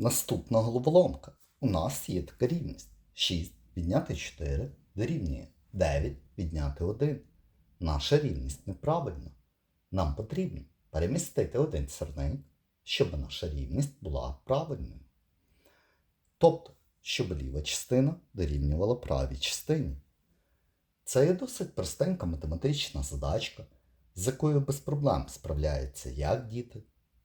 Наступна головоломка. У нас є така рівність. 6 відняти 4 дорівнює 9 відняти 1. Наша рівність неправильна. Нам потрібно перемістити один сірник, щоб наша рівність була правильною. Тобто, щоб ліва частина дорівнювала правій частині. Це є досить простенька математична задачка, з якою без проблем справляються як діти,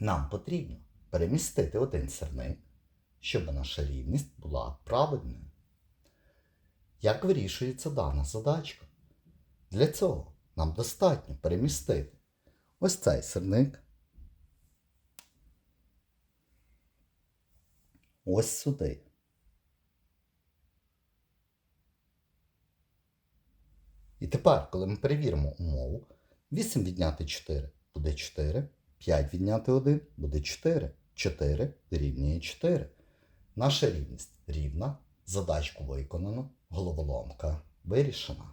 Нам потрібно перемістити один сирник, щоб наша рівність була правильною. Як вирішується дана задачка? Для цього нам достатньо перемістити ось цей сирник ось сюди. І тепер, коли ми перевіримо умову, 8 відняти 4 буде 4, 5 відняти 1 буде 4, 4 дорівнює 4. Наша рівність рівна, задачку виконано, головоломка вирішена.